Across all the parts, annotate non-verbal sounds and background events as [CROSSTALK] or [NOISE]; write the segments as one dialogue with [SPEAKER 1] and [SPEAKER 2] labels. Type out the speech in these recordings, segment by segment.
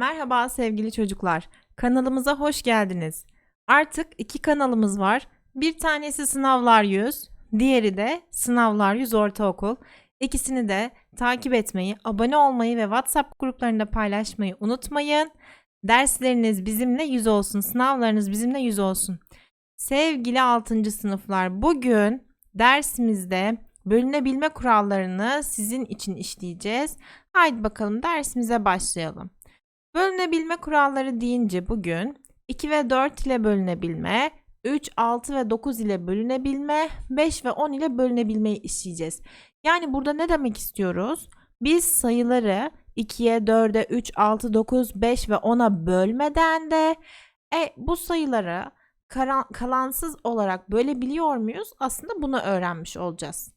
[SPEAKER 1] Merhaba sevgili çocuklar. Kanalımıza hoş geldiniz. Artık iki kanalımız var. Bir tanesi Sınavlar 100, diğeri de Sınavlar 100 Ortaokul. İkisini de takip etmeyi, abone olmayı ve WhatsApp gruplarında paylaşmayı unutmayın. Dersleriniz bizimle yüz olsun, sınavlarınız bizimle yüz olsun. Sevgili 6. sınıflar, bugün dersimizde bölünebilme kurallarını sizin için işleyeceğiz. Haydi bakalım dersimize başlayalım. Bölünebilme kuralları deyince bugün 2 ve 4 ile bölünebilme, 3, 6 ve 9 ile bölünebilme, 5 ve 10 ile bölünebilmeyi işleyeceğiz. Yani burada ne demek istiyoruz? Biz sayıları 2'ye, 4'e, 3, 6, 9, 5 ve 10'a bölmeden de e, bu sayıları karan- kalansız olarak bölebiliyor muyuz? Aslında bunu öğrenmiş olacağız.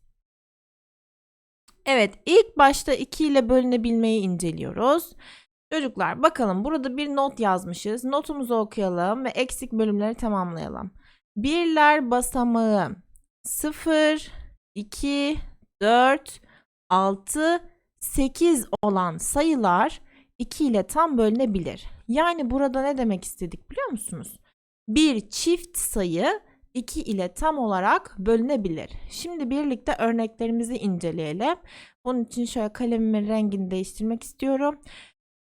[SPEAKER 1] Evet, ilk başta 2 ile bölünebilmeyi inceliyoruz. Çocuklar bakalım burada bir not yazmışız. Notumuzu okuyalım ve eksik bölümleri tamamlayalım. Birler basamağı 0, 2, 4, 6, 8 olan sayılar 2 ile tam bölünebilir. Yani burada ne demek istedik biliyor musunuz? Bir çift sayı 2 ile tam olarak bölünebilir. Şimdi birlikte örneklerimizi inceleyelim. Bunun için şöyle kalemimin rengini değiştirmek istiyorum.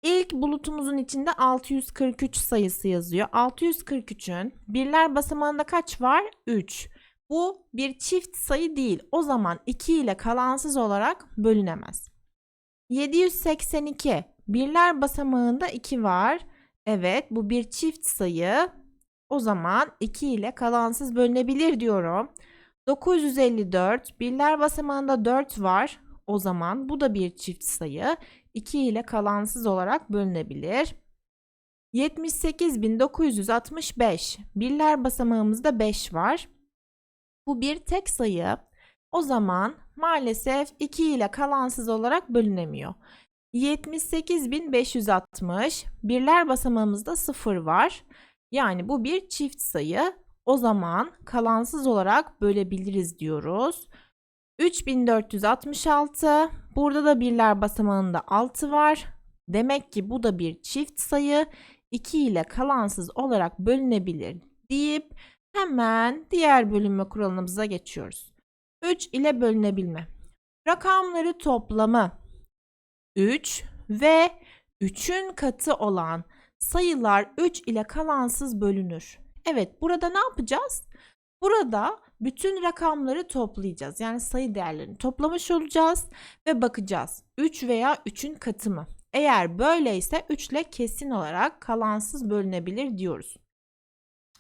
[SPEAKER 1] İlk bulutumuzun içinde 643 sayısı yazıyor. 643'ün birler basamağında kaç var? 3. Bu bir çift sayı değil. O zaman 2 ile kalansız olarak bölünemez. 782 birler basamağında 2 var. Evet bu bir çift sayı. O zaman 2 ile kalansız bölünebilir diyorum. 954 birler basamağında 4 var. O zaman bu da bir çift sayı. 2 ile kalansız olarak bölünebilir. 78.965 birler basamağımızda 5 var. Bu bir tek sayı. O zaman maalesef 2 ile kalansız olarak bölünemiyor. 78.560 birler basamağımızda 0 var. Yani bu bir çift sayı. O zaman kalansız olarak bölebiliriz diyoruz. 3466 burada da birler basamağında 6 var. Demek ki bu da bir çift sayı. 2 ile kalansız olarak bölünebilir deyip hemen diğer bölünme kuralımıza geçiyoruz. 3 ile bölünebilme. Rakamları toplamı 3 ve 3'ün katı olan sayılar 3 ile kalansız bölünür. Evet burada ne yapacağız? Burada bütün rakamları toplayacağız. Yani sayı değerlerini toplamış olacağız ve bakacağız. 3 veya 3'ün katı mı? Eğer böyleyse 3 ile kesin olarak kalansız bölünebilir diyoruz.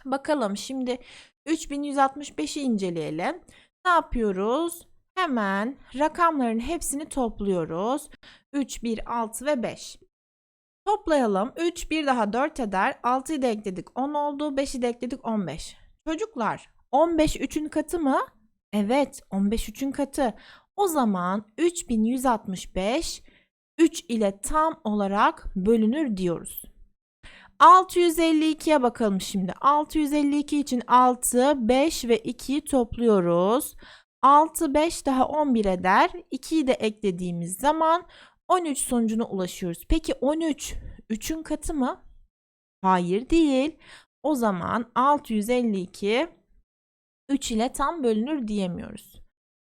[SPEAKER 1] Bakalım şimdi 3165'i inceleyelim. Ne yapıyoruz? Hemen rakamların hepsini topluyoruz. 3, 1, 6 ve 5. Toplayalım. 3, 1 daha 4 eder. 6'yı da ekledik 10 oldu. 5'i de ekledik 15. Çocuklar 15 3'ün katı mı? Evet 15 3'ün katı. O zaman 3165 3 ile tam olarak bölünür diyoruz. 652'ye bakalım şimdi. 652 için 6, 5 ve 2'yi topluyoruz. 6, 5 daha 11 eder. 2'yi de eklediğimiz zaman 13 sonucuna ulaşıyoruz. Peki 13 3'ün katı mı? Hayır değil. O zaman 652 3 ile tam bölünür diyemiyoruz.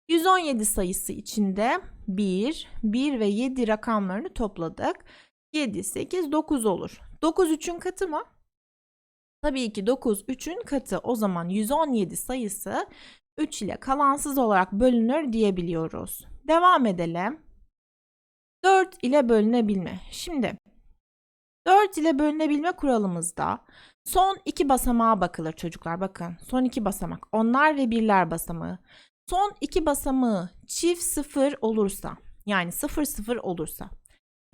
[SPEAKER 1] 117 sayısı içinde 1, 1 ve 7 rakamlarını topladık. 7, 8, 9 olur. 9 3'ün katı mı? Tabii ki 9 3'ün katı. O zaman 117 sayısı 3 ile kalansız olarak bölünür diyebiliyoruz. Devam edelim. 4 ile bölünebilme. Şimdi 4 ile bölünebilme kuralımızda son iki basamağa bakılır çocuklar. Bakın son iki basamak. Onlar ve birler basamağı. Son iki basamağı çift sıfır olursa yani sıfır sıfır olursa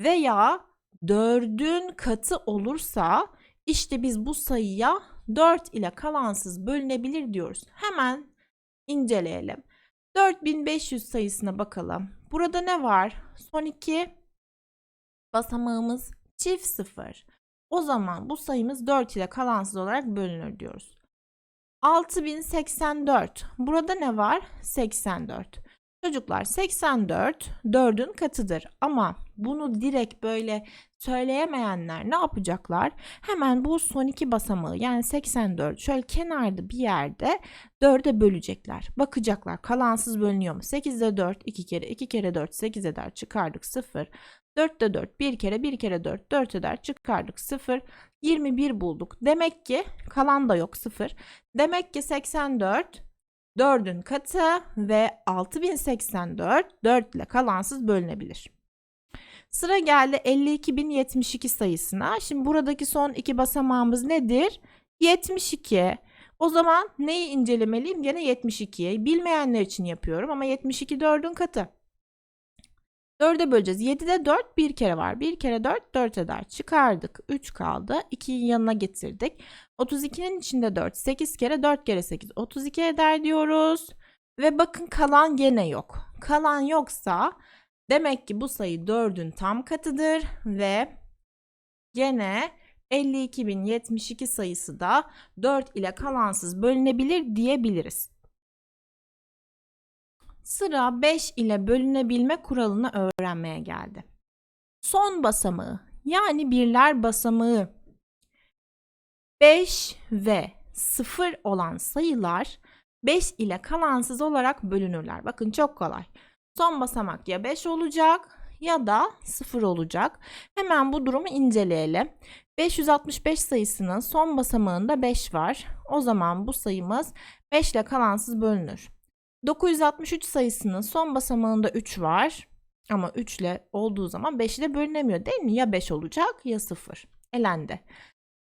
[SPEAKER 1] veya dördün katı olursa işte biz bu sayıya 4 ile kalansız bölünebilir diyoruz. Hemen inceleyelim. 4500 sayısına bakalım. Burada ne var? Son iki basamağımız çift sıfır. O zaman bu sayımız 4 ile kalansız olarak bölünür diyoruz. 6084. Burada ne var? 84. Çocuklar 84 4'ün katıdır ama bunu direkt böyle söyleyemeyenler ne yapacaklar? Hemen bu son iki basamağı yani 84 şöyle kenarda bir yerde 4'e bölecekler. Bakacaklar kalansız bölünüyor mu? 8'de 4 2 kere 2 kere 4 8 eder çıkardık 0. 4'te 4 1 kere 1 kere 4 4 eder çıkardık 0. 21 bulduk. Demek ki kalan da yok 0. Demek ki 84 4'ün katı ve 6084 4 ile kalansız bölünebilir. Sıra geldi 52072 sayısına. Şimdi buradaki son iki basamağımız nedir? 72. O zaman neyi incelemeliyim? Gene 72'yi. Bilmeyenler için yapıyorum ama 72 4'ün katı. 4'e böleceğiz. 7'de 4 bir kere var. 1 kere 4 4 eder. Çıkardık. 3 kaldı. 2'yi yanına getirdik. 32'nin içinde 4. 8 kere 4 kere 8. 32 eder diyoruz. Ve bakın kalan gene yok. Kalan yoksa demek ki bu sayı 4'ün tam katıdır ve gene 52.072 sayısı da 4 ile kalansız bölünebilir diyebiliriz. Sıra 5 ile bölünebilme kuralını öğrenmeye geldi. Son basamağı yani birler basamağı 5 ve 0 olan sayılar 5 ile kalansız olarak bölünürler. Bakın çok kolay. Son basamak ya 5 olacak ya da 0 olacak. Hemen bu durumu inceleyelim. 565 sayısının son basamağında 5 var. O zaman bu sayımız 5 ile kalansız bölünür. 963 sayısının son basamağında 3 var. Ama 3 ile olduğu zaman 5 ile bölünemiyor değil mi? Ya 5 olacak ya 0. Elendi.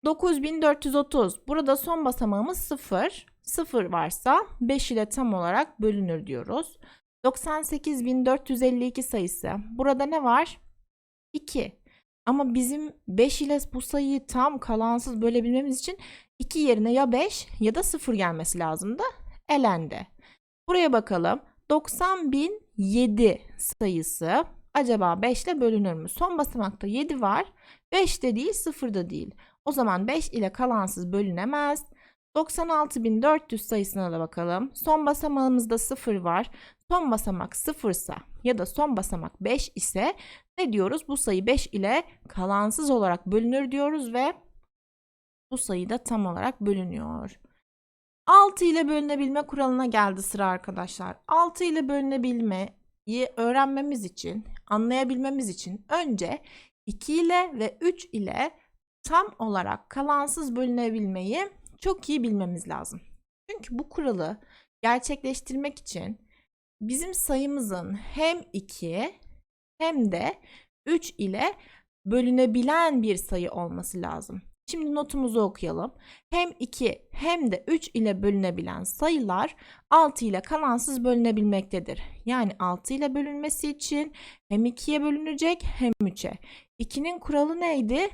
[SPEAKER 1] 9430. Burada son basamağımız 0. 0 varsa 5 ile tam olarak bölünür diyoruz. 98452 sayısı. Burada ne var? 2. Ama bizim 5 ile bu sayıyı tam kalansız bölebilmemiz için 2 yerine ya 5 ya da 0 gelmesi lazımdı. Elendi. Buraya bakalım. 90.007 sayısı acaba 5 ile bölünür mü? Son basamakta 7 var. 5 de değil 0 da değil. O zaman 5 ile kalansız bölünemez. 96.400 sayısına da bakalım. Son basamağımızda 0 var. Son basamak 0 ise ya da son basamak 5 ise ne diyoruz? Bu sayı 5 ile kalansız olarak bölünür diyoruz ve bu sayı da tam olarak bölünüyor. 6 ile bölünebilme kuralına geldi sıra arkadaşlar. 6 ile bölünebilmeyi öğrenmemiz için, anlayabilmemiz için önce 2 ile ve 3 ile tam olarak kalansız bölünebilmeyi çok iyi bilmemiz lazım. Çünkü bu kuralı gerçekleştirmek için bizim sayımızın hem 2 hem de 3 ile bölünebilen bir sayı olması lazım. Şimdi notumuzu okuyalım. Hem 2 hem de 3 ile bölünebilen sayılar 6 ile kalansız bölünebilmektedir. Yani 6 ile bölünmesi için hem 2'ye bölünecek hem 3'e. 2'nin kuralı neydi?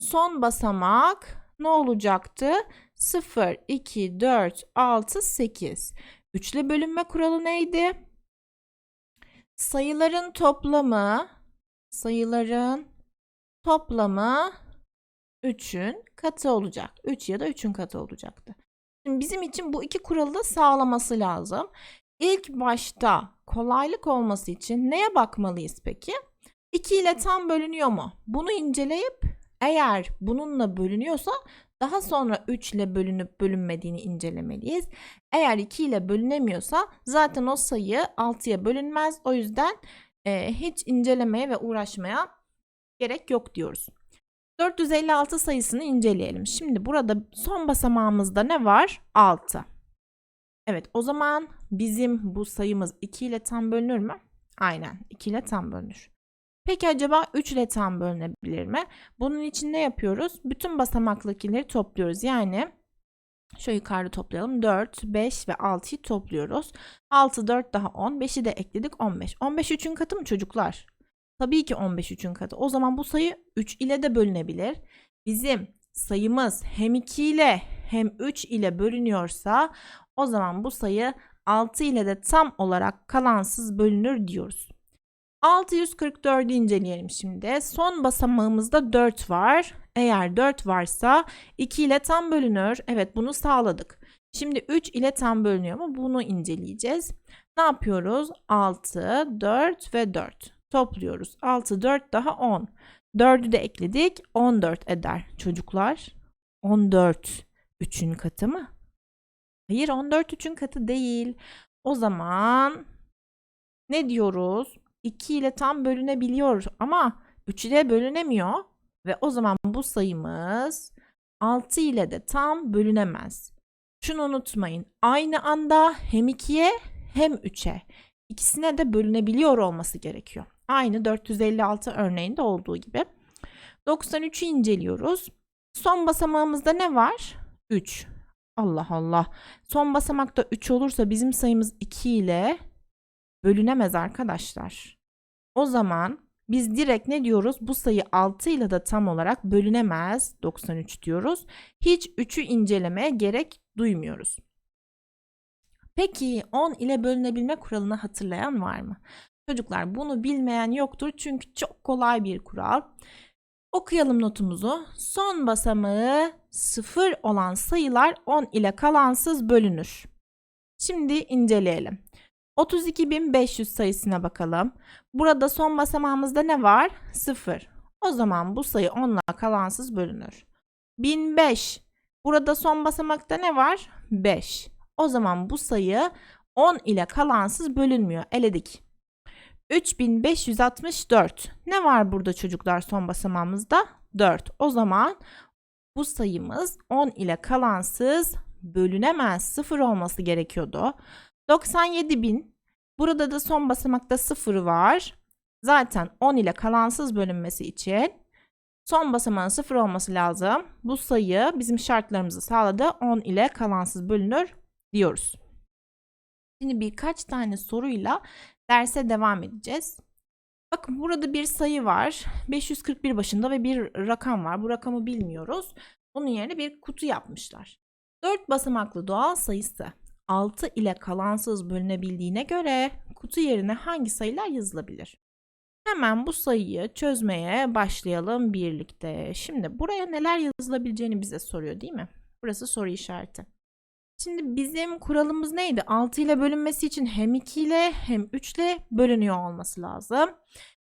[SPEAKER 1] Son basamak ne olacaktı? 0, 2, 4, 6, 8. 3 ile bölünme kuralı neydi? Sayıların toplamı sayıların toplamı 3'ün katı olacak. 3 ya da 3'ün katı olacaktı. Şimdi bizim için bu iki kuralı da sağlaması lazım. İlk başta kolaylık olması için neye bakmalıyız peki? 2 ile tam bölünüyor mu? Bunu inceleyip eğer bununla bölünüyorsa daha sonra 3 ile bölünüp bölünmediğini incelemeliyiz. Eğer 2 ile bölünemiyorsa zaten o sayı 6'ya bölünmez. O yüzden e, hiç incelemeye ve uğraşmaya gerek yok diyoruz. 456 sayısını inceleyelim. Şimdi burada son basamağımızda ne var? 6. Evet o zaman bizim bu sayımız 2 ile tam bölünür mü? Aynen 2 ile tam bölünür. Peki acaba 3 ile tam bölünebilir mi? Bunun için ne yapıyoruz? Bütün basamaktakileri topluyoruz. Yani şu yukarıda toplayalım. 4, 5 ve 6'yı topluyoruz. 6, 4 daha 10. 5'i de ekledik 15. 15 3'ün katı mı çocuklar? Tabii ki 15 3'ün katı. O zaman bu sayı 3 ile de bölünebilir. Bizim sayımız hem 2 ile hem 3 ile bölünüyorsa o zaman bu sayı 6 ile de tam olarak kalansız bölünür diyoruz. 644'ü inceleyelim şimdi. Son basamağımızda 4 var. Eğer 4 varsa 2 ile tam bölünür. Evet bunu sağladık. Şimdi 3 ile tam bölünüyor mu? Bunu inceleyeceğiz. Ne yapıyoruz? 6, 4 ve 4. Topluyoruz. 6, 4 daha 10. 4'ü de ekledik. 14 eder. Çocuklar 14 3'ün katı mı? Hayır 14 3'ün katı değil. O zaman ne diyoruz? 2 ile tam bölünebiliyor ama 3 ile bölünemiyor. Ve o zaman bu sayımız 6 ile de tam bölünemez. Şunu unutmayın. Aynı anda hem 2'ye hem 3'e ikisine de bölünebiliyor olması gerekiyor. Aynı 456 örneğinde olduğu gibi. 93'ü inceliyoruz. Son basamağımızda ne var? 3. Allah Allah. Son basamakta 3 olursa bizim sayımız 2 ile bölünemez arkadaşlar. O zaman biz direkt ne diyoruz? Bu sayı 6 ile de tam olarak bölünemez 93 diyoruz. Hiç 3'ü incelemeye gerek duymuyoruz. Peki 10 ile bölünebilme kuralını hatırlayan var mı? Çocuklar bunu bilmeyen yoktur çünkü çok kolay bir kural. Okuyalım notumuzu. Son basamağı 0 olan sayılar 10 ile kalansız bölünür. Şimdi inceleyelim. 32.500 sayısına bakalım. Burada son basamağımızda ne var? 0. O zaman bu sayı 10 ile kalansız bölünür. 1005. Burada son basamakta ne var? 5. O zaman bu sayı 10 ile kalansız bölünmüyor. Eledik. 3564. Ne var burada çocuklar son basamağımızda? 4. O zaman bu sayımız 10 ile kalansız bölünemez. 0 olması gerekiyordu. 97.000. Burada da son basamakta 0 var. Zaten 10 ile kalansız bölünmesi için son basamağın 0 olması lazım. Bu sayı bizim şartlarımızı sağladı. 10 ile kalansız bölünür diyoruz. Şimdi birkaç tane soruyla derse devam edeceğiz. Bakın burada bir sayı var. 541 başında ve bir rakam var. Bu rakamı bilmiyoruz. Onun yerine bir kutu yapmışlar. 4 basamaklı doğal sayısı 6 ile kalansız bölünebildiğine göre kutu yerine hangi sayılar yazılabilir? Hemen bu sayıyı çözmeye başlayalım birlikte. Şimdi buraya neler yazılabileceğini bize soruyor değil mi? Burası soru işareti. Şimdi bizim kuralımız neydi? 6 ile bölünmesi için hem 2 ile hem 3 ile bölünüyor olması lazım.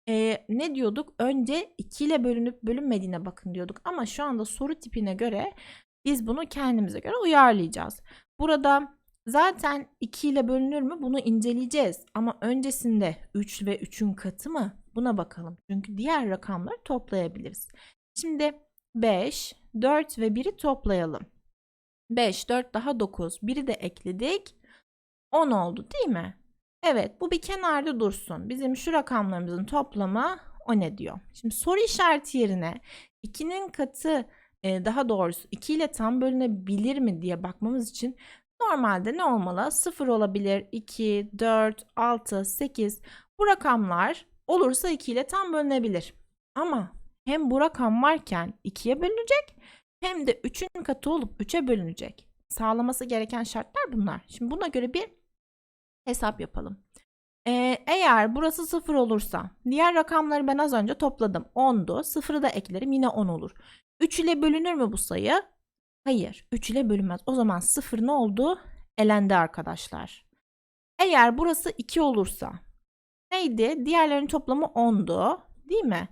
[SPEAKER 1] Ee, ne diyorduk? Önce 2 ile bölünüp bölünmediğine bakın diyorduk. Ama şu anda soru tipine göre biz bunu kendimize göre uyarlayacağız. Burada zaten 2 ile bölünür mü? Bunu inceleyeceğiz. Ama öncesinde 3 ve 3'ün katı mı? Buna bakalım. Çünkü diğer rakamları toplayabiliriz. Şimdi 5, 4 ve 1'i toplayalım. 5, 4 daha 9. Biri de ekledik. 10 oldu değil mi? Evet bu bir kenarda dursun. Bizim şu rakamlarımızın toplamı o ne diyor? Şimdi soru işareti yerine 2'nin katı e, daha doğrusu 2 ile tam bölünebilir mi diye bakmamız için normalde ne olmalı? 0 olabilir, 2, 4, 6, 8 bu rakamlar olursa 2 ile tam bölünebilir. Ama hem bu rakam varken 2'ye bölünecek hem de 3'ün katı olup 3'e bölünecek. Sağlaması gereken şartlar bunlar. Şimdi buna göre bir hesap yapalım. Ee, eğer burası 0 olursa diğer rakamları ben az önce topladım. 10'du. 0'ı da eklerim yine 10 olur. 3 ile bölünür mü bu sayı? Hayır. 3 ile bölünmez. O zaman 0 ne oldu? Elendi arkadaşlar. Eğer burası 2 olursa neydi? Diğerlerinin toplamı 10'du. Değil mi?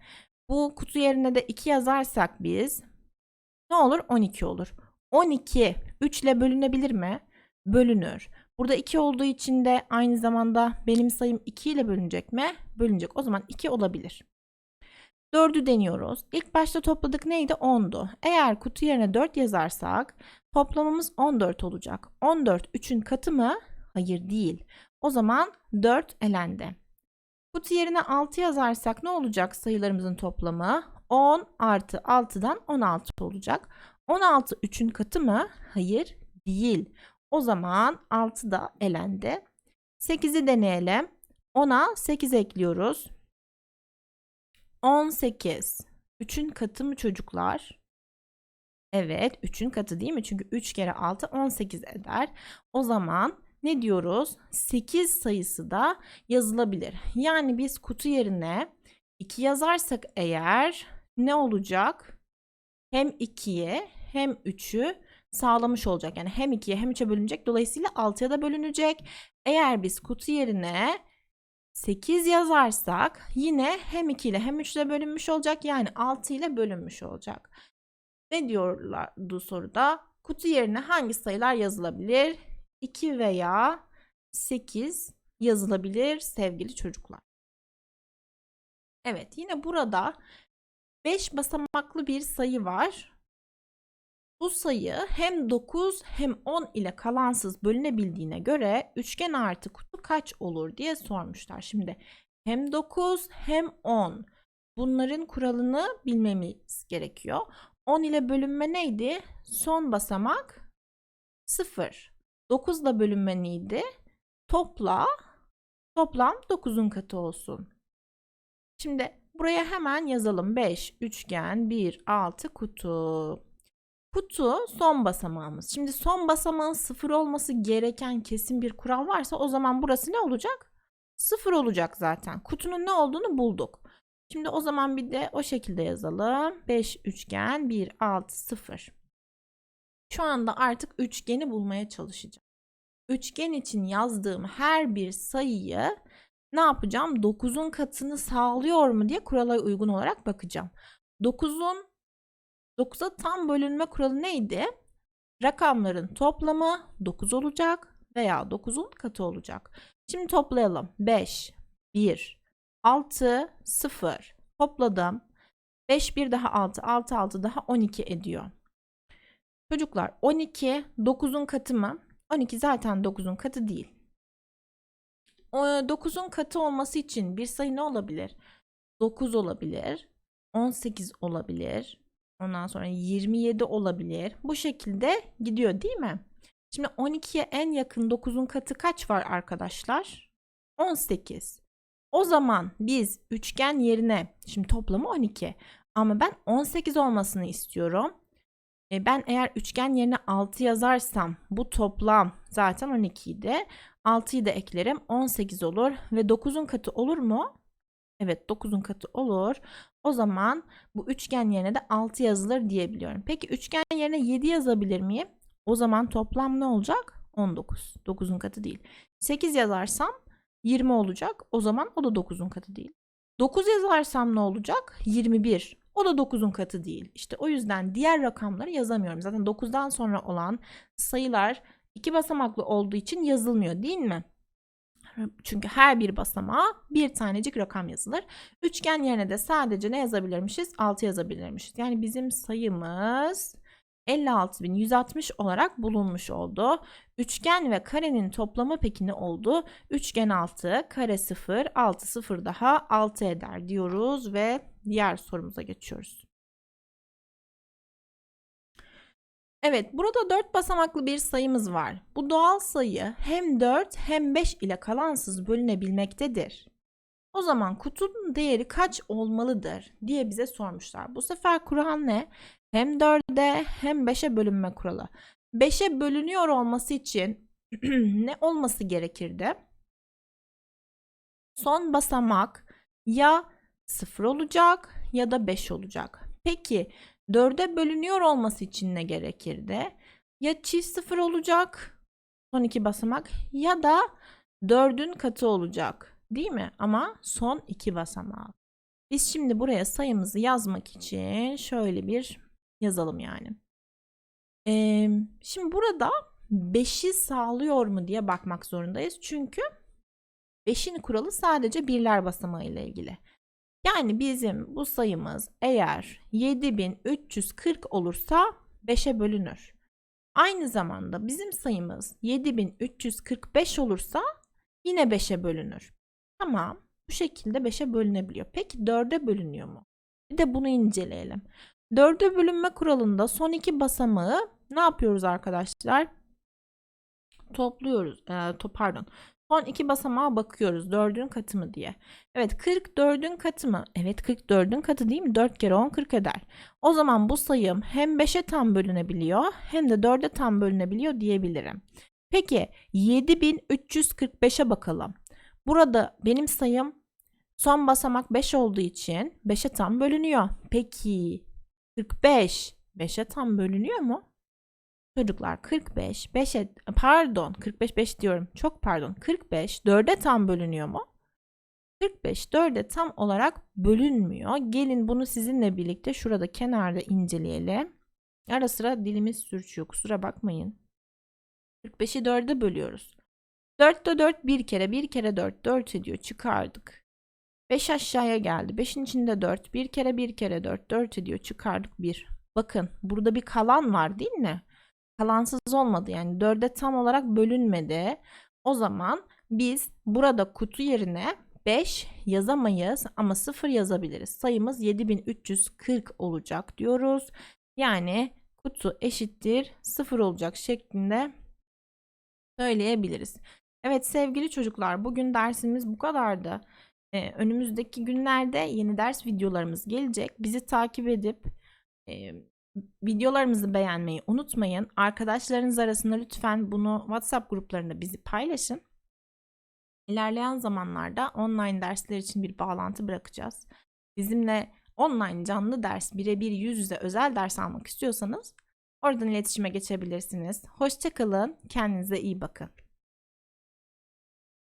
[SPEAKER 1] Bu kutu yerine de 2 yazarsak biz ne olur? 12 olur. 12 3 ile bölünebilir mi? Bölünür. Burada 2 olduğu için de aynı zamanda benim sayım 2 ile bölünecek mi? Bölünecek. O zaman 2 olabilir. 4'ü deniyoruz. İlk başta topladık neydi? 10'du. Eğer kutu yerine 4 yazarsak toplamımız 14 olacak. 14 3'ün katı mı? Hayır değil. O zaman 4 elendi. Kutu yerine 6 yazarsak ne olacak sayılarımızın toplamı? 10 artı 6'dan 16 olacak. 16 3'ün katı mı? Hayır değil. O zaman 6 da elendi. 8'i deneyelim. 10'a 8 ekliyoruz. 18. 3'ün katı mı çocuklar? Evet 3'ün katı değil mi? Çünkü 3 kere 6 18 eder. O zaman ne diyoruz? 8 sayısı da yazılabilir. Yani biz kutu yerine 2 yazarsak eğer ne olacak? Hem 2'ye hem 3'ü sağlamış olacak. Yani hem 2'ye hem 3'e bölünecek. Dolayısıyla 6'ya da bölünecek. Eğer biz kutu yerine 8 yazarsak yine hem 2 ile hem 3 ile bölünmüş olacak. Yani 6 ile bölünmüş olacak. Ne diyorlardı soruda? Kutu yerine hangi sayılar yazılabilir? 2 veya 8 yazılabilir sevgili çocuklar. Evet yine burada 5 basamaklı bir sayı var. Bu sayı hem 9 hem 10 ile kalansız bölünebildiğine göre üçgen artı kutu kaç olur diye sormuşlar. Şimdi hem 9 hem 10 bunların kuralını bilmemiz gerekiyor. 10 ile bölünme neydi? Son basamak 0. 9 ile bölünme neydi? Topla toplam 9'un katı olsun. Şimdi buraya hemen yazalım. 5 üçgen 1 6 kutu. Kutu son basamağımız. Şimdi son basamağın sıfır olması gereken kesin bir kural varsa o zaman burası ne olacak? Sıfır olacak zaten. Kutunun ne olduğunu bulduk. Şimdi o zaman bir de o şekilde yazalım. 5 üçgen 1 6 0. Şu anda artık üçgeni bulmaya çalışacağım. Üçgen için yazdığım her bir sayıyı ne yapacağım? 9'un katını sağlıyor mu diye kurala uygun olarak bakacağım. 9'un 9'a tam bölünme kuralı neydi? Rakamların toplamı 9 olacak veya 9'un katı olacak. Şimdi toplayalım. 5, 1, 6, 0. Topladım. 5, 1 daha 6, 6, 6 daha 12 ediyor. Çocuklar 12 9'un katı mı? 12 zaten 9'un katı değil. 9'un katı olması için bir sayı ne olabilir? 9 olabilir, 18 olabilir, ondan sonra 27 olabilir. Bu şekilde gidiyor değil mi? Şimdi 12'ye en yakın 9'un katı kaç var arkadaşlar? 18. O zaman biz üçgen yerine şimdi toplamı 12 ama ben 18 olmasını istiyorum. E ben eğer üçgen yerine 6 yazarsam bu toplam zaten 12 idi. 6'yı da eklerim 18 olur ve 9'un katı olur mu? Evet 9'un katı olur. O zaman bu üçgen yerine de 6 yazılır diyebiliyorum. Peki üçgen yerine 7 yazabilir miyim? O zaman toplam ne olacak? 19. 9'un katı değil. 8 yazarsam 20 olacak. O zaman o da 9'un katı değil. 9 yazarsam ne olacak? 21. O da 9'un katı değil. İşte o yüzden diğer rakamları yazamıyorum. Zaten 9'dan sonra olan sayılar iki basamaklı olduğu için yazılmıyor değil mi? Çünkü her bir basamağa bir tanecik rakam yazılır. Üçgen yerine de sadece ne yazabilirmişiz? 6 yazabilirmişiz. Yani bizim sayımız 56.160 olarak bulunmuş oldu. Üçgen ve karenin toplamı peki ne oldu? Üçgen 6, kare 0, 6 0 daha 6 eder diyoruz ve diğer sorumuza geçiyoruz. Evet, burada 4 basamaklı bir sayımız var. Bu doğal sayı hem 4 hem 5 ile kalansız bölünebilmektedir. O zaman kutunun değeri kaç olmalıdır diye bize sormuşlar. Bu sefer kural ne? Hem 4'e hem 5'e bölünme kuralı. 5'e bölünüyor olması için [CLEARS THROAT] ne olması gerekirdi? Son basamak ya 0 olacak ya da 5 olacak. Peki 4'e bölünüyor olması için ne gerekirdi? Ya çift 0 olacak son iki basamak ya da 4'ün katı olacak. Değil mi? Ama son iki basamak. Biz şimdi buraya sayımızı yazmak için şöyle bir yazalım yani. Ee, şimdi burada 5'i sağlıyor mu diye bakmak zorundayız. Çünkü 5'in kuralı sadece birler basamağı ile ilgili. Yani bizim bu sayımız eğer 7340 olursa 5'e bölünür. Aynı zamanda bizim sayımız 7345 olursa yine 5'e bölünür. Tamam bu şekilde 5'e bölünebiliyor. Peki 4'e bölünüyor mu? Bir de bunu inceleyelim. 4'e bölünme kuralında son iki basamağı ne yapıyoruz arkadaşlar? Topluyoruz. E, to, pardon. Son iki basamağa bakıyoruz. 4'ün katı mı diye. Evet 40 4'ün katı mı? Evet 40 4'ün katı değil mi? 4 kere 10 40 eder. O zaman bu sayım hem 5'e tam bölünebiliyor hem de 4'e tam bölünebiliyor diyebilirim. Peki 7345'e bakalım. Burada benim sayım son basamak 5 olduğu için 5'e tam bölünüyor. Peki 45 5'e tam bölünüyor mu? Çocuklar 45 5'e pardon 45 5 diyorum. Çok pardon. 45 4'e tam bölünüyor mu? 45 4'e tam olarak bölünmüyor. Gelin bunu sizinle birlikte şurada kenarda inceleyelim. Ara sıra dilimiz sürçüyor. Kusura bakmayın. 45'i 4'e bölüyoruz. 4'te 4 bir kere, bir kere 4, 4 ediyor. Çıkardık. 5 aşağıya geldi. 5'in içinde 4, bir kere bir kere 4, 4 ediyor. Çıkardık 1. Bakın burada bir kalan var değil mi? Kalansız olmadı yani 4'e tam olarak bölünmedi. O zaman biz burada kutu yerine 5 yazamayız ama 0 yazabiliriz. Sayımız 7340 olacak diyoruz. Yani kutu eşittir 0 olacak şeklinde söyleyebiliriz. Evet sevgili çocuklar bugün dersimiz bu kadardı. Ee, önümüzdeki günlerde yeni ders videolarımız gelecek. Bizi takip edip e, videolarımızı beğenmeyi unutmayın. Arkadaşlarınız arasında lütfen bunu WhatsApp gruplarında bizi paylaşın. İlerleyen zamanlarda online dersler için bir bağlantı bırakacağız. Bizimle online canlı ders, birebir yüz yüze özel ders almak istiyorsanız oradan iletişime geçebilirsiniz. Hoşçakalın, kendinize iyi bakın.